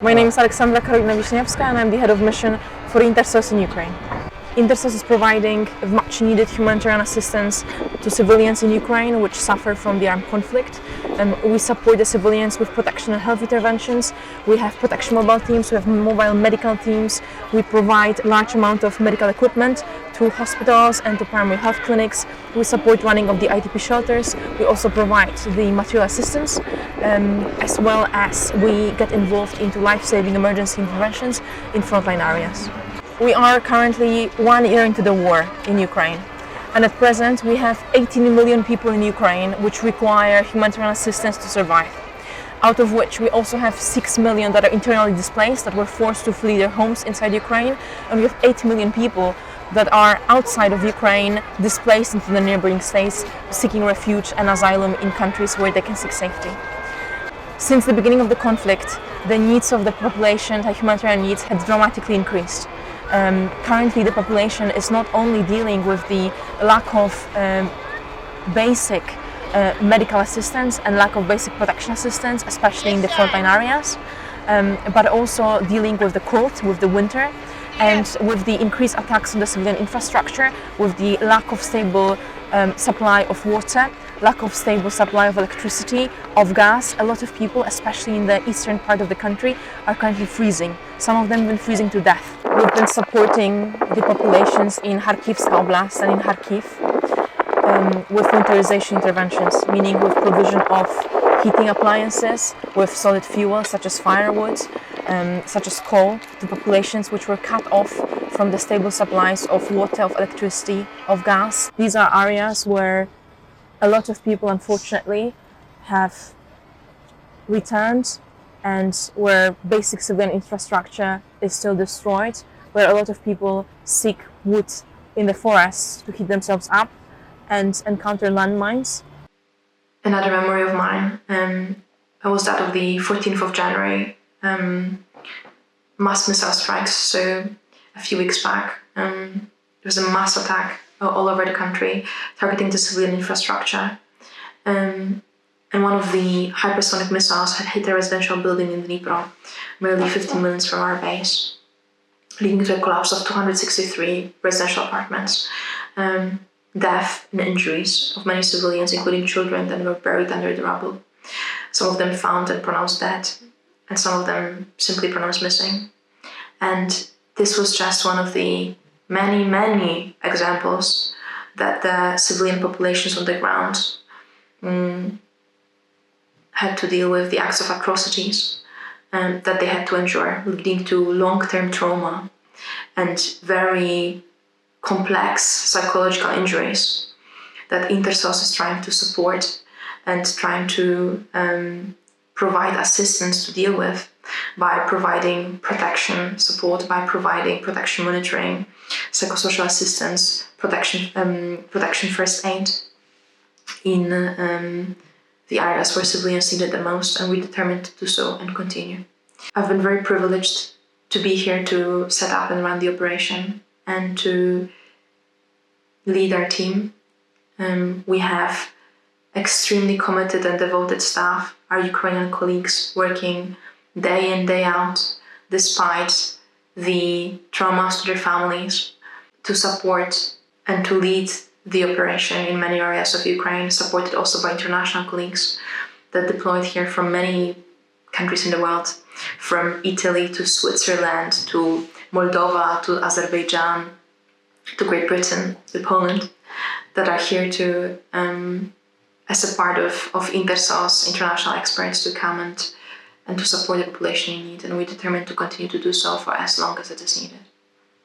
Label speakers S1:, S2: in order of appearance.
S1: My name is Alexandra Karolina Wiśniewska and I'm the head of mission for Intersos in Ukraine. Intersos is providing much needed humanitarian assistance to civilians in Ukraine which suffer from the armed conflict. Um, we support the civilians with protection and health interventions. We have protection mobile teams, we have mobile medical teams. We provide large amount of medical equipment to hospitals and to primary health clinics. We support running of the ITP shelters. We also provide the material assistance um, as well as we get involved into life-saving emergency interventions in frontline areas. We are currently one year into the war in Ukraine. And at present, we have 18 million people in Ukraine which require humanitarian assistance to survive. Out of which we also have 6 million that are internally displaced, that were forced to flee their homes inside Ukraine. And we have 8 million people that are outside of Ukraine, displaced into the neighboring states, seeking refuge and asylum in countries where they can seek safety. Since the beginning of the conflict, the needs of the population, the humanitarian needs, had dramatically increased. Um, currently, the population is not only dealing with the lack of um, basic uh, medical assistance and lack of basic protection assistance, especially in the frontline areas, um, but also dealing with the cold, with the winter, and with the increased attacks on the civilian infrastructure, with the lack of stable um, supply of water, lack of stable supply of electricity, of gas. A lot of people, especially in the eastern part of the country, are currently freezing. Some of them have been freezing to death. We've been supporting the populations in Kharkivska Oblast and in Kharkiv um, with winterization interventions, meaning with provision of heating appliances with solid fuel such as firewood, um, such as coal to populations which were cut off from the stable supplies of water, of electricity, of gas. These are areas where a lot of people, unfortunately, have returned and where basic civilian infrastructure is still destroyed, where a lot of people seek wood in the forests to heat themselves up and encounter landmines.
S2: Another memory of mine um, was that of the 14th of January um, mass missile strikes. So a few weeks back, um, there was a mass attack all over the country targeting the civilian infrastructure. Um, and one of the hypersonic missiles had hit a residential building in Dnipro, merely 15 minutes from our base, leading to a collapse of 263 residential apartments, um, death and injuries of many civilians, including children that were buried under the rubble. Some of them found and pronounced dead, and some of them simply pronounced missing. And this was just one of the many, many examples that the civilian populations on the ground um, had to deal with the acts of atrocities um, that they had to endure, leading to long term trauma and very complex psychological injuries that Intersos is trying to support and trying to um, provide assistance to deal with by providing protection support, by providing protection monitoring, psychosocial assistance, protection, um, protection first aid in um, the areas where civilians need it the most, and we're determined to do so and continue. I've been very privileged to be here to set up and run the operation and to lead our team. Um, we have extremely committed and devoted staff, our Ukrainian colleagues working day in, day out, despite the traumas to their families, to support and to lead the operation in many areas of Ukraine, supported also by international colleagues that deployed here from many countries in the world, from Italy to Switzerland to Moldova to Azerbaijan to Great Britain to Poland, that are here to, um, as a part of, of Intersos, international experts to come and, and to support the population in need. And we're determined to continue to do so for as long as it is needed.